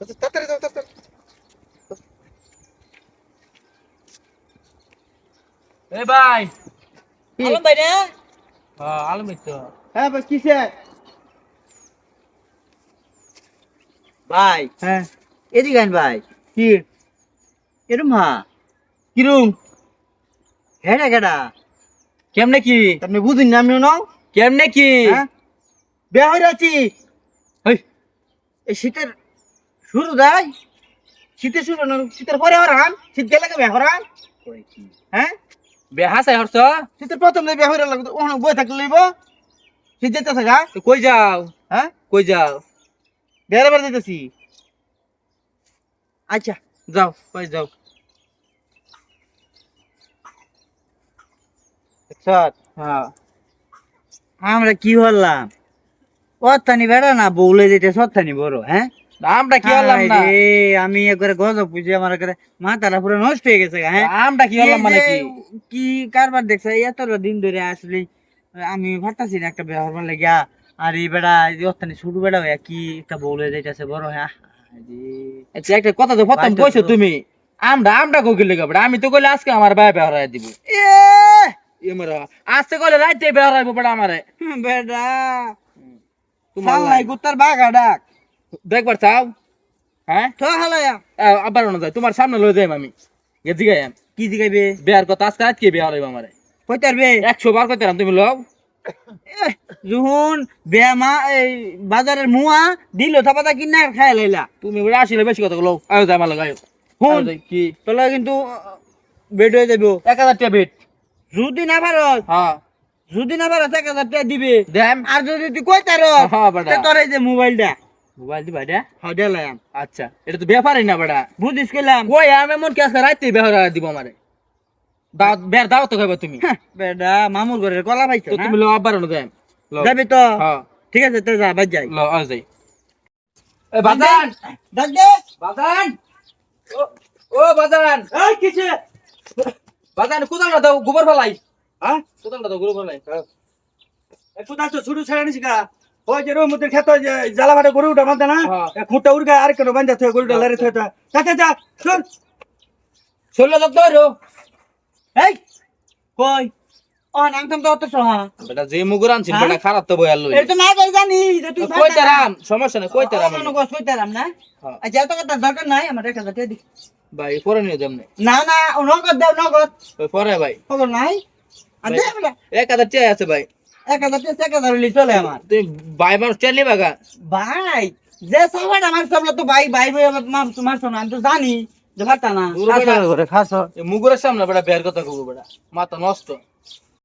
তাড়াতাড়ি যাও তাড়াতাড়ি। এ ভাই। আলম ভাই রে হ্যাঁ আলম ভাই তো। হ্যাঁ বাস কিসে? ভাই। হ্যাঁ। এদিকে আন ভাই। কি? এরম হা কিরম হেডা কেডা কেমনে কি? আপনি বুঝিন না আমিও নাও। কেমনে কি? হ্যাঁ? বিয়া হয়ে আছি। এই শীতের শুরু দেয়। শীতের শুরু শীতের পরে হরান শীত গেলে বিয়া হরান হ্যাঁ? বেহা চাই হরছ? শীতের প্রথম দিয়ে বিয়া হয়ে লাগবে ওখানে বই থাকলে লইব। শীত যেতেছে গা। কই যাও? হ্যাঁ? কই যাও? বিয়ার বার যেতেছি আচ্ছা যাও কই যাও? সৎ হ্যাঁ। আমরা কি হলাম অত্থানি বেড়া না বউলে যেতে সত্থানি বড় হ্যাঁ? আমরা কি হলাম না? রে, আমি একবারে গজব পুজো আমার একবারে মাথাটা পুরো নষ্ট হয়ে গেছে হ্যাঁ? আমরা কি হলাম মানে কি? কি কারবার দেখছে এতটা দিন ধরে আসলে আমি ভাবতাছি না একটা ব্যবহার মানে লাগিয়া আর এই বেড়া অত্যানি ছোট বেড়া হইয়া কি একটা বউলে যাইতেছে বড় হ্যাঁ আচ্ছা একটা কথা তো প্রথম কইছো তুমি আমরা আমরা কোকিল লেগে বড় আমি তো কইলে আজকে আমার ভাই বেহরাই দিব। এ! মরা আজকে কইলে রাইতে বেহরাইব বড় আমারে। বেড়া। তোমার সালাই কুত্তার বাঘা ডাক। দেখবার চাও? হ্যাঁ? হালায়া আবার না যায়। তোমার সামনে লই যাই আমি। কি বিয়ার কথা আজকে আজকে হইব আমারে। কইতারবে একশো বার কইতাম তুমি লও। বেমা এই বাজারের মুয়া দিল থাপাতা কিনা খাই লাইলা। তুমি বড় আসলে বেশি কথা লও আয়ো যাই আমার লগাই হুন। কি? তোলা কিন্তু বেড হয়ে যাব এক হাজার টাকা বেট যদি না পারস হ্যাঁ। যদি না এক হাজার টাকা দিবে। আর যদি তুই কইতার হ্যাঁ তোর এই যে মোবাইলটা। মোবাইল দিবা এটা? হ্যাঁ দিলাম আচ্ছা এটা তো ব্যাপারই না বেটা। বুঝিস কইলাম কই আমি এমন বেহরা দিব আমারে। দাও বের দাও তো তুমি। হ্যাঁ, বেডা মামুর ঘরের কলা পাইছো তো তুমি লও আবার না যাবি তো? হ্যাঁ। ঠিক আছে তো যা বাজ যাই। লও আজ যাই। এ বাজান! ডাক দে। বাজান! ও ও বাজান! এই কিসে বাজান কোদাল না দাও গোবর ফেলাই। হ্যাঁ? কোদাল না দাও গোবর ফেলাই। একটু তো শুরু ছেড়ে নিছি গা। ওই যে রুম মধ্যে খেত যে জ্বালা ভাটা গরু উঠা বান্ধে না? হ্যাঁ। এ খুঁটা উড়গা আর কেন বান্ধা থয়ে গরুটা লারে থয়ে তা যা শুন ষোলো যত ধরো এই কই? ও তো অত সহা। বেটা যে মুগুর আনছিস হ্যাঁ? বেটা খারাপ তো বয়াল লই এই তো না যাই জানি যে তুই কইতে রাম সমস্যা নেই কইতে রাম অন্য কস কইতারাম না? হ্যাঁ। আচ্ছা কথা দরকার নাই আমার এক হাজার টাকা দি। ভাই পরে নিয়ে যাম না। না না নগদ দেও নগদ। পরে ভাই। খবর নাই? আর দে বেটা। এক হাজার টাকা আছে ভাই। এক হাজার টাকা এক হাজার হলে চলে আমার। তুমি ভাই মানুষ চাইলে বাগা ভাই যে সবার আমার সামনে তো ভাই ভাই ভাই আমার মা তোমার শোনো আমি তো জানি যে ভাতা না পুরো বেটা- করে খাসো মুগুরের সামনে বেটা বের কথা কবো বেটা মাথা নষ্ট।